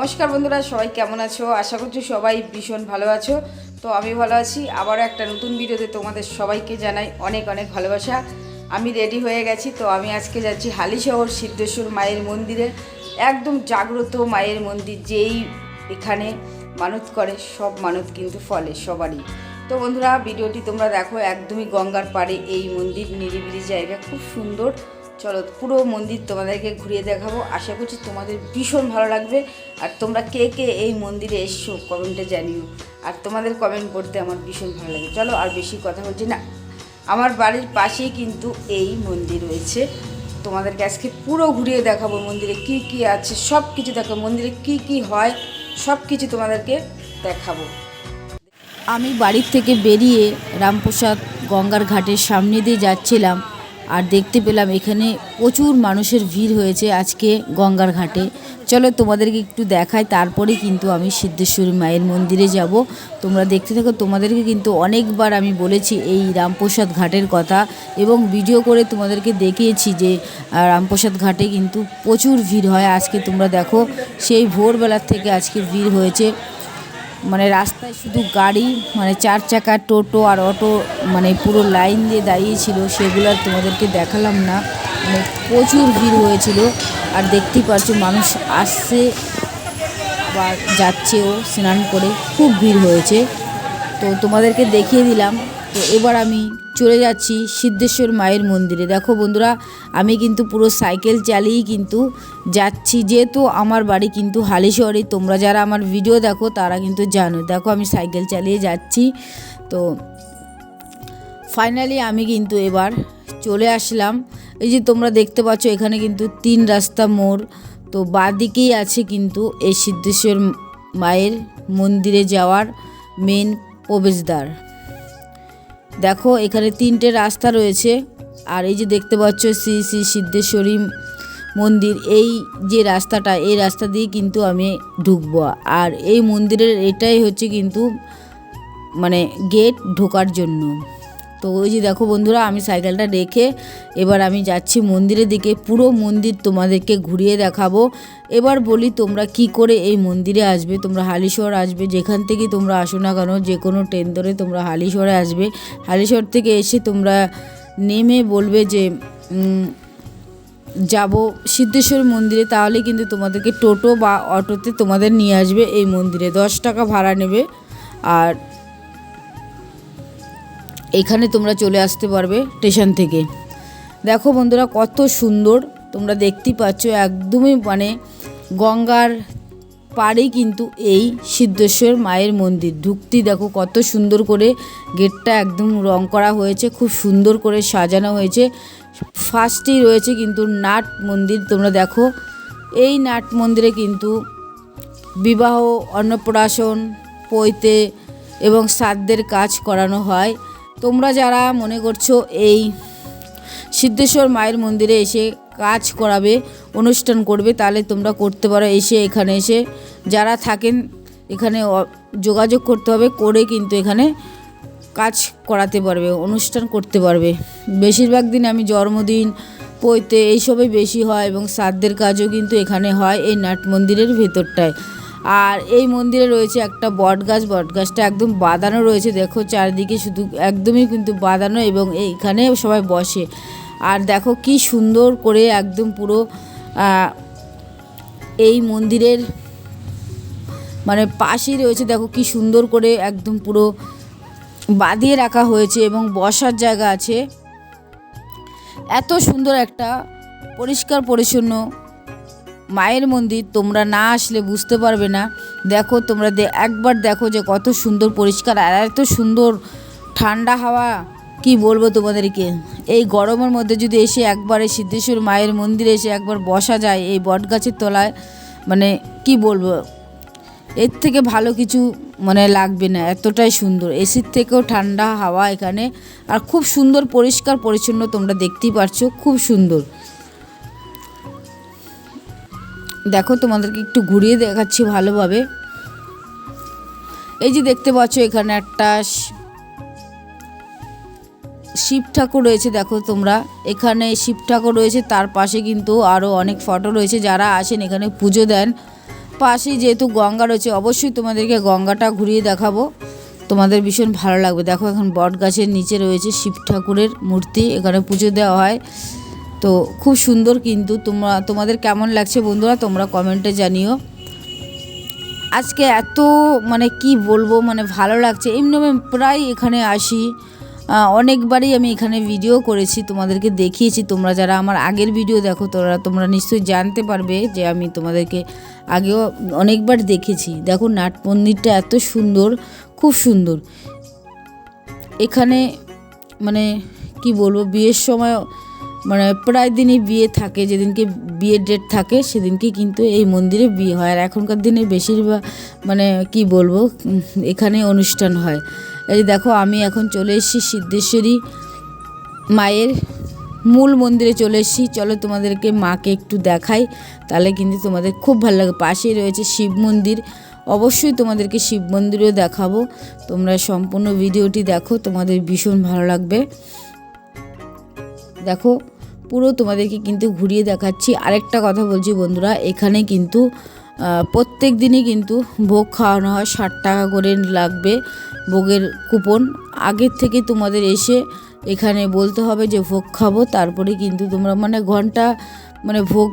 নমস্কার বন্ধুরা, সবাই কেমন আছো? আশা করছি সবাই ভীষণ ভালো আছো। তো আমি ভালো আছি। আবারও একটা নতুন ভিডিওতে তোমাদের সবাইকে জানাই অনেক অনেক ভালোবাসা। আমি রেডি হয়ে গেছি। তো আমি আজকে যাচ্ছি হালিশহর সিদ্ধেশ্বর মায়ের মন্দিরে। একদম জাগ্রত মায়ের মন্দির, যেই এখানে মানত করে, সব মানত কিন্তু ফলে সবারই। তো বন্ধুরা, ভিডিওটি তোমরা দেখো, একদমই গঙ্গার পাড়ে এই মন্দির নিরিবিলি জায়গা, খুব সুন্দর। চলো পুরো মন্দির তোমাদেরকে ঘুরিয়ে দেখাবো। আশা করছি তোমাদের ভীষণ ভালো লাগবে। আর তোমরা কে কে এই মন্দিরে এসছো কমেন্টে জানিও। আর তোমাদের কমেন্ট পড়তে আমার ভীষণ ভালো লাগে। চলো আর বেশি কথা বলছি না। আমার বাড়ির পাশেই কিন্তু এই মন্দির রয়েছে। তোমাদেরকে আজকে পুরো ঘুরিয়ে দেখাবো মন্দিরে কি কি আছে সব কিছু দেখো। মন্দিরে কি কি হয় সব কিছু তোমাদেরকে দেখাবো। আমি বাড়ির থেকে বেরিয়ে রামপ্রসাদ গঙ্গার ঘাটের সামনে দিয়ে যাচ্ছিলাম। আর দেখতে পেলাম এখানে প্রচুর মানুষের ভিড় হয়েছে আজকে গঙ্গার ঘাটে। চলো তোমাদেরকে একটু দেখাই, তারপরে কিন্তু আমি সিদ্ধেশ্বরী মায়ের মন্দিরে যাব। তোমরা দেখতে থাকো, তোমাদেরকে কিন্তু অনেকবার আমি বলেছি এই রামপ্রসাদ ঘাটের কথা এবং ভিডিও করে তোমাদেরকে দেখিয়েছি যে রামপ্রসাদ ঘাটে কিন্তু প্রচুর ভিড় হয়। আজকে তোমরা দেখো, সেই ভোরবেলার থেকে আজকে ভিড় হয়েছে। মানে রাস্তায় শুধু গাড়ি মানে চার চাকা, টোটো আর অটো মানে পুরো লাইন দিয়ে দাঁড়িয়েছিল সেগুলো আর তোমাদেরকে দেখালাম না। মানে প্রচুর ভিড় হয়েছিল। আর দেখতেই পাচ্ছ, মানুষ আসছে বা যাচ্ছেও স্নান করে। খুব ভিড় হয়েছে। তো তোমাদেরকে দেখিয়ে দিলাম তো এবার আমি চলে যাচ্ছি সিদ্ধেশ্বর মায়ের মন্দিরে। দেখো বন্ধুরা, আমি কিন্তু পুরো সাইকেল চালিয়েই কিন্তু যাচ্ছি। যেহেতু আমার বাড়ি কিন্তু হালিশহরে, তোমরা যারা আমার ভিডিও দেখো তারা কিন্তু জানো। দেখো, আমি সাইকেল চালিয়ে যাচ্ছি। তো ফাইনালি আমি কিন্তু এবার চলে আসলাম। এই যে তোমরা দেখতে পাচ্ছ, এখানে কিন্তু তিন রাস্তা মোড়। তো বাদিকেই আছে কিন্তু এই সিদ্ধেশ্বর মায়ের মন্দিরে যাওয়ার মেন প্রবেশদ্বার। দেখো, এখানে তিনটে রাস্তা রয়েছে। আর এই যে দেখতে পাচ্ছ শ্রী শ্রী সিদ্ধেশ্বরী মন্দির, এই যে রাস্তাটা, এই রাস্তা দিয়ে কিন্তু আমি ঢুকবো। আর এই মন্দিরের এটাই হচ্ছে কিন্তু মানে গেট ঢোকার জন্য। তো ওই যে দেখো বন্ধুরা, আমি সাইকেলটা রেখে এবার আমি যাচ্ছি মন্দিরের দিকে, পুরো মন্দির তোমাদেরকে ঘুরিয়ে দেখাবো। এবার বলি তোমরা কি করে এই মন্দিরে আসবে, তোমরা হালিশহর আসবে, যেখান থেকে তোমরা আসো না কেন, যে কোনো ট্রেন ধরে তোমরা হালিশহরে আসবে। হালিশহর থেকে এসে তোমরা নেমে বলবে যে যাব সিদ্ধেশ্বর মন্দিরে, তাহলে কিন্তু তোমাদেরকে টোটো বা অটোতে তোমাদের নিয়ে আসবে এই মন্দিরে, দশ টাকা ভাড়া নেবে। আর এখানে তোমরা চলে আসতে পারবে স্টেশন থেকে। দেখো বন্ধুরা, কত সুন্দর তোমরা দেখতেই পাচ্ছ, একদমই মানে গঙ্গার পাড়েই কিন্তু এই সিদ্ধেশ্বর মায়ের মন্দির। ঢুকতি দেখো কত সুন্দর করে গেটটা একদম রং করা হয়েছে, খুব সুন্দর করে সাজানো হয়েছে। ফার্স্টেই রয়েছে কিন্তু নাট মন্দির, তোমরা দেখো। এই নাট মন্দিরে কিন্তু বিবাহ, অন্নপ্রাশন, পৈতে এবং শ্রাদ্ধের কাজ করানো হয়। তোমরা যারা মনে করছ এই সিদ্ধেশ্বর মায়ের মন্দিরে এসে কাজ করাবে, অনুষ্ঠান করবে, তাহলে তোমরা করতে পারো। এসে এখানে এসে যারা থাকেন, এখানে যোগাযোগ করতে হবে, করে কিন্তু এখানে কাজ করাতে পারবে, অনুষ্ঠান করতে পারবে। বেশিরভাগ দিন আমি জন্মদিন, পৈতে এইসবই বেশি হয় এবং শ্রাদ্ধের কাজও কিন্তু এখানে হয় এই নাট মন্দিরের ভেতরটায়। আর এই মন্দিরে রয়েছে একটা বট গাছ বট গাছটা একদম বাঁধানো রয়েছে, দেখো চারিদিকে শুধু একদমই কিন্তু বাঁধানো এবং এইখানে সবাই বসে। আর দেখো কি সুন্দর করে একদম পুরো এই মন্দিরের মানে পাশেই রয়েছে, দেখো কি সুন্দর করে একদম পুরো বাঁধিয়ে রাখা হয়েছে এবং বসার জায়গা আছে। এত সুন্দর একটা পরিষ্কার, পরিচ্ছন্ন মায়ের মন্দির, তোমরা না আসলে বুঝতে পারবে না। দেখো, তোমরা একবার দেখো যে কত সুন্দর পরিষ্কার আর এত সুন্দর ঠান্ডা হাওয়া। কি বলব তোমাদেরকে? এই গরমের মধ্যে যদি এসে একবার এই সিদ্ধেশ্বর মায়ের মন্দিরে এসে একবার বসা যায়, এই বট গাছের তলায় মানে কি বলব? এর থেকে ভালো কিছু মানে লাগবে না, এতটাই সুন্দর। এসির থেকেও ঠান্ডা হাওয়া এখানে। আর খুব সুন্দর পরিষ্কার পরিচ্ছন্ন তোমরা দেখতেই পারছ, খুব সুন্দর। দেখো, তোমাদেরকে একটু ঘুরিয়ে দেখাচ্ছি ভালোভাবে। এই যে দেখতে পাচ্ছ, এখানে একটা শিব ঠাকুর রয়েছে, দেখো তোমরা। এখানে শিব ঠাকুর রয়েছে, তার পাশে কিন্তু আরও অনেক ফটো রয়েছে, যারা আসেন এখানে পুজো দেন। পাশেই যেহেতু গঙ্গা রয়েছে, অবশ্যই তোমাদেরকে গঙ্গাটা ঘুরিয়ে দেখাবো। তোমাদের ভীষণ ভালো লাগবে। দেখো, এখন বট গাছের নিচে রয়েছে শিব ঠাকুরের মূর্তি, এখানে পুজো দেওয়া হয়। তো খুব সুন্দর কিন্তু তোমরা, তোমাদের কেমন লাগছে বন্ধুরা তোমরা কমেন্টে জানিও। আজকে এত মানে কি বলব মানে ভালো লাগছে। এমনি আমি প্রায় এখানে আসি। অনেকবারই আমি এখানে ভিডিও করেছি, তোমাদেরকে দেখিয়েছি। তোমরা যারা আমার আগের ভিডিও দেখো, তোরা, তোমরা নিশ্চয়ই জানতে পারবে যে আমি তোমাদেরকে আগেও অনেকবার দেখেছি। দেখো নাট মন্দিরটা এত সুন্দর, খুব সুন্দর। এখানে মানে কি বলব, বিয়ের সময় মানে প্রায় দিনই বিয়ে থাকে, যেদিনকে বিয়ের ডেট থাকে সেদিনকে কিন্তু এই মন্দিরে বিয়ে হয়। আর এখনকার দিনে বেশিরভাগ মানে কি বলব, এখানে অনুষ্ঠান হয়। এই দেখো, আমি এখন চলে এসেছি সিদ্ধেশ্বরী মায়ের মূল মন্দিরে চলে এসেছি। চলো তোমাদেরকে মাকে একটু দেখাই, তাহলে কিন্তু তোমাদের খুব ভালো লাগে। পাশেই রয়েছে শিব মন্দির, অবশ্যই তোমাদেরকে শিব মন্দিরও দেখাবো। তোমরা সম্পূর্ণ ভিডিওটি দেখো, তোমাদের ভীষণ ভালো লাগবে। দেখো, পুরো তোমাদেরকে কিন্তু ঘুরিয়ে দেখাচ্ছি। আরেকটা কথা বলছি বন্ধুরা, এখানে কিন্তু প্রত্যেক দিনই কিন্তু ভোগ খাওয়ানো হয়, ষাট টাকা করে লাগবে ভোগের কুপন। আগের থেকে তোমাদের এসে এখানে বলতে হবে যে ভোগ খাব, তারপরে কিন্তু তোমরা মানে ঘণ্টা মানে ভোগ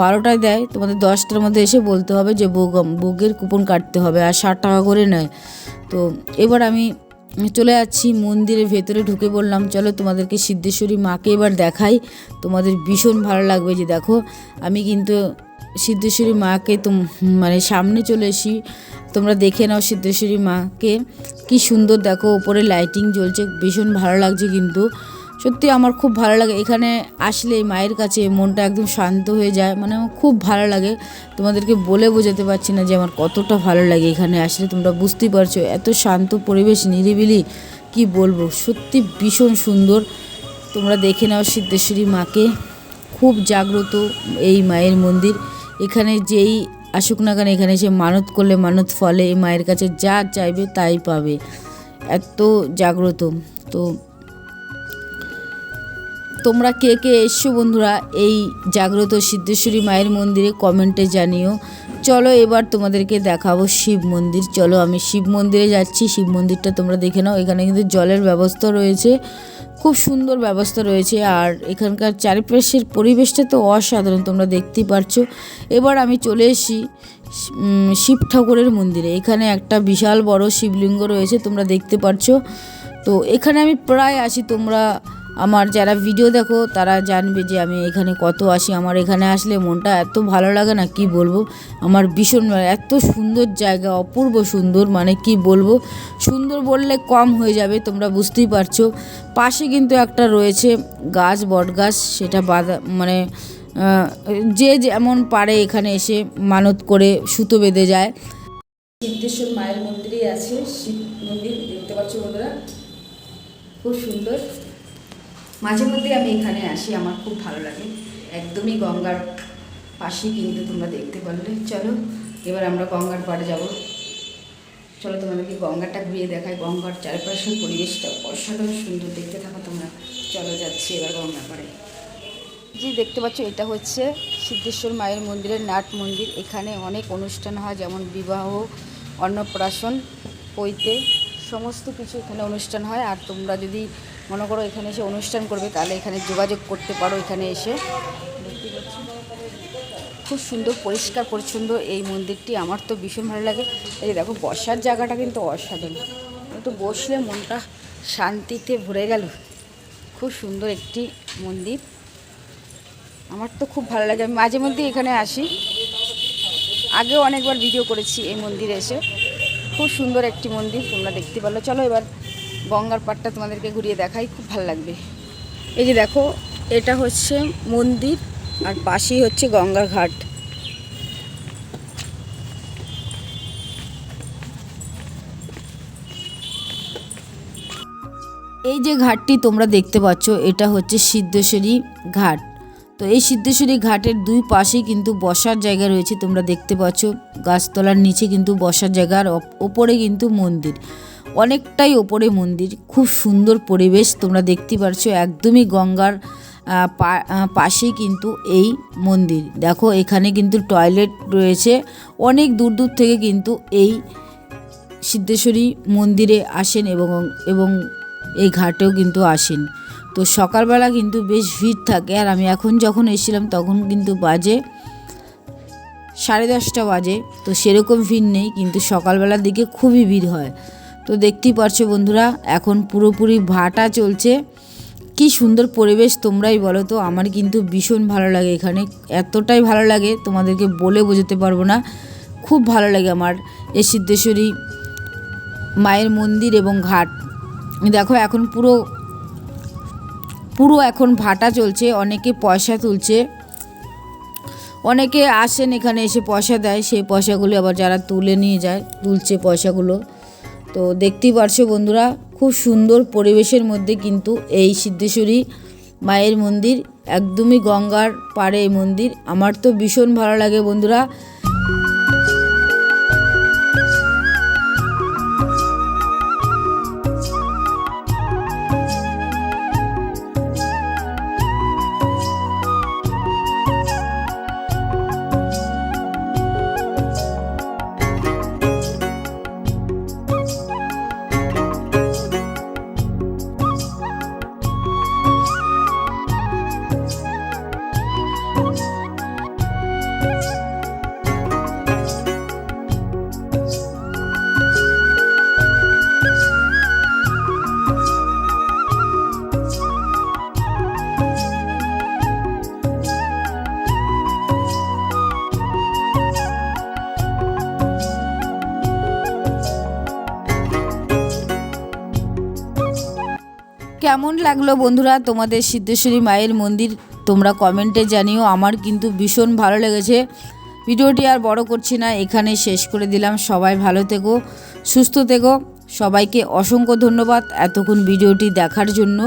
বারোটায় দেয়, তোমাদের দশটার মধ্যে এসে বলতে হবে যে ভোগ, ভোগের কুপন কাটতে হবে, আর ষাট টাকা করে নেয়। তো এবার আমি চলে যাচ্ছি, মন্দিরের ভেতরে ঢুকে বললাম চলো তোমাদেরকে সিদ্ধেশ্বরী মাকে এবার দেখাই। তোমাদের ভীষণ ভালো লাগবে যে দেখো, আমি কিন্তু সিদ্ধেশ্বরী মাকে তো মানে সামনে চলে এসি তোমরা দেখে নাও সিদ্ধেশ্বরী মাকে। কি সুন্দর দেখো ওপরে লাইটিং জ্বলছে, ভীষণ ভালো লাগছে কিন্তু। সত্যি আমার খুব ভালো লাগে। এখানে আসলে মায়ের কাছে মনটা একদম শান্ত হয়ে যায়। মানে আমার খুব ভালো লাগে। তোমাদেরকে বলে বোঝাতে পারছি না যে আমার কতটা ভালো লাগে এখানে আসলে। তোমরা বুঝতেই পারছ এত শান্ত পরিবেশ, নিরিবিলি, কি বলব? সত্যি ভীষণ সুন্দর। তোমরা দেখে নাও সিদ্ধেশ্বরী মাকে। খুব জাগ্রত এই মায়ের মন্দির। এখানে যেই আসুক না কেন, এখানে এসে মানত করলে মানত ফলে এই মায়ের কাছে যা চাইবে তাই পাবে। এত জাগ্রত। তো তোমরা কে কে এসছো বন্ধুরা এই জাগ্রত সিদ্ধেশ্বরী মায়ের মন্দিরে কমেন্টে জানিও। চলো এবার তোমাদেরকে দেখাবো শিব মন্দির। চলো আমি শিব মন্দিরে যাচ্ছি শিব মন্দিরটা তোমরা দেখে নাও। এখানে কিন্তু জলের ব্যবস্থা রয়েছে খুব সুন্দর ব্যবস্থা রয়েছে। আর এখানকার চারিপাশের পরিবেশটা তো অসাধারণ তোমরা দেখতেই পারছ। এবার আমি চলে উম, শিব ঠাকুরের মন্দিরে। এখানে একটা বিশাল বড় শিবলিঙ্গ রয়েছে তোমরা দেখতে পারছ। তো এখানে আমি প্রায় আসি তোমরা আমার যারা ভিডিও দেখো, তারা জানবে যে আমি এখানে কত আসি। আমার এখানে আসলে মনটা এত ভালো লাগে না, কি বলব? আমার ভীষণ ভালো- এত সুন্দর জায়গা, অপূর্ব সুন্দর মানে কি বলব? সুন্দর বললে কম হয়ে যাবে, তোমরা বুঝতেই পারছ। পাশে কিন্তু একটা রয়েছে গাছ বট গাছ সেটা বাঁধা মানে যে যেমন পারে এখানে এসে মানত করে সুতো বেঁধে যায়। সিদ্ধেশ্বর মায়ের মন্দিরেই আছে শিব মন্দির, দেখতে পাচ্ছ বন্ধুরা? খুব সুন্দর। মাঝে মধ্যে আমি এখানে আসি, আমার খুব ভালো লাগে। একদমই গঙ্গার পাশেই কিন্তু তোমরা দেখতে পারলে। চলো, এবার আমরা গঙ্গার পাড়ে যাব। চলো, তোমাদেরকে গঙ্গাটা ঘুরিয়ে দেখাই। গঙ্গার চারপাশের পরিবেশটা অসাধারণ সুন্দর, দেখতে থাকো তোমরা। চলো যাচ্ছি এবার গঙ্গার পাড়ে। যে দেখতে পাচ্ছ, এটা হচ্ছে সিদ্ধেশ্বর মায়ের মন্দিরের নাট মন্দির। এখানে অনেক অনুষ্ঠান হয়, যেমন বিবাহ, অন্নপ্রাশন, পৈতে, সমস্ত কিছু এখানে অনুষ্ঠান হয়। আর তোমরা যদি মনে করো এখানে এসে অনুষ্ঠান করবে, তাহলে এখানে যোগাযোগ করতে পারো এখানে এসে। খুব সুন্দর, পরিষ্কার, পরিচ্ছন্ন এই মন্দিরটি, আমার তো ভীষণ ভালো লাগে। এই দেখো, বসার জায়গাটা কিন্তু অসাধারণ। একটু বসলে মনটা শান্তিতে ভরে গেল। খুব সুন্দর একটি মন্দির। আমার তো খুব ভালো লাগে। আমি মাঝে মধ্যে এখানে আসি। আগেও অনেকবার ভিডিও করেছি এই মন্দিরে এসে। খুব সুন্দর একটি মন্দির, তোমরা দেখতে পারল। চলো এবার গঙ্গার পাড়টা তোমাদেরকে ঘুরিয়ে দেখাই, খুব ভালো লাগবে। এই যে দেখো, এটা হচ্ছে মন্দির, আর পাশেই হচ্ছে গঙ্গার ঘাট। এই যে ঘাটটি তোমরা দেখতে পাচ্ছ, এটা হচ্ছে সিদ্ধেশ্বরী ঘাট। তো এই সিদ্ধেশ্বরী ঘাটের দুই পাশেই কিন্তু বসার জায়গা রয়েছে, তোমরা দেখতে পাচ্ছ। গাছতলার নিচে কিন্তু বসার জায়গা, আর ওপ- ওপরে কিন্তু মন্দির। অনেকটাই ওপরে মন্দির। খুব সুন্দর পরিবেশ তোমরা দেখতে পারছ, একদমই গঙ্গার পাশেই কিন্তু এই মন্দির। দেখো, এখানে কিন্তু টয়লেট রয়েছে। অনেক দূর দূর থেকে কিন্তু এই সিদ্ধেশ্বরী মন্দিরে আসেন এবং এবং এই ঘাটেও কিন্তু আসেন। তো সকালবেলা কিন্তু বেশ ভিড় থাকে। আর আমি এখন যখন এসেছিলাম তখন কিন্তু বাজে সাড়ে দশটা বাজে। তো সেরকম ভিড় নেই, কিন্তু সকালবেলার দিকে খুবই ভিড় হয়। তো দেখতেই পারছ বন্ধুরা, এখন পুরোপুরি ভাটা চলছে। কি সুন্দর পরিবেশ তোমরাই বলো তো, আমার কিন্তু ভীষণ ভালো লাগে এখানে। এতটাই ভালো লাগে, তোমাদেরকে বলে বোঝাতে পারব না। খুব ভালো লাগে আমার এই সিদ্ধেশ্বরী মায়ের মন্দির এবং ঘাট। দেখো এখন পুরো পুরো এখন ভাটা চলছে, অনেকে পয়সা তুলছে। অনেকে আসেন এখানে এসে পয়সা দেয়, সেই পয়সাগুলো আবার যারা তুলে নিয়ে যায়, তুলছে পয়সাগুলো। তো দেখতেই পারছ বন্ধুরা, খুব সুন্দর পরিবেশের মধ্যে কিন্তু এই সিদ্ধেশ্বরী মায়ের মন্দির, একদমই গঙ্গার পাড়ে এই মন্দির। আমার তো ভীষণ ভালো লাগে বন্ধুরা। কেমন লাগল বন্ধুরা? তোমাদের সিদ্ধেশ্বরী মায়ের মন্দির তোমরা কমেন্টে জানিও। আমার কিন্তু ভীষণ ভালো লেগেছে। ভিডিওটি আর বড় করছি না, এখানে শেষ করে দিলাম। সবাই ভালো থেকো, সুস্থ থেকো। সবাইকে অসংখ্য ধন্যবাদ এতক্ষণ ভিডিওটি দেখার জন্য।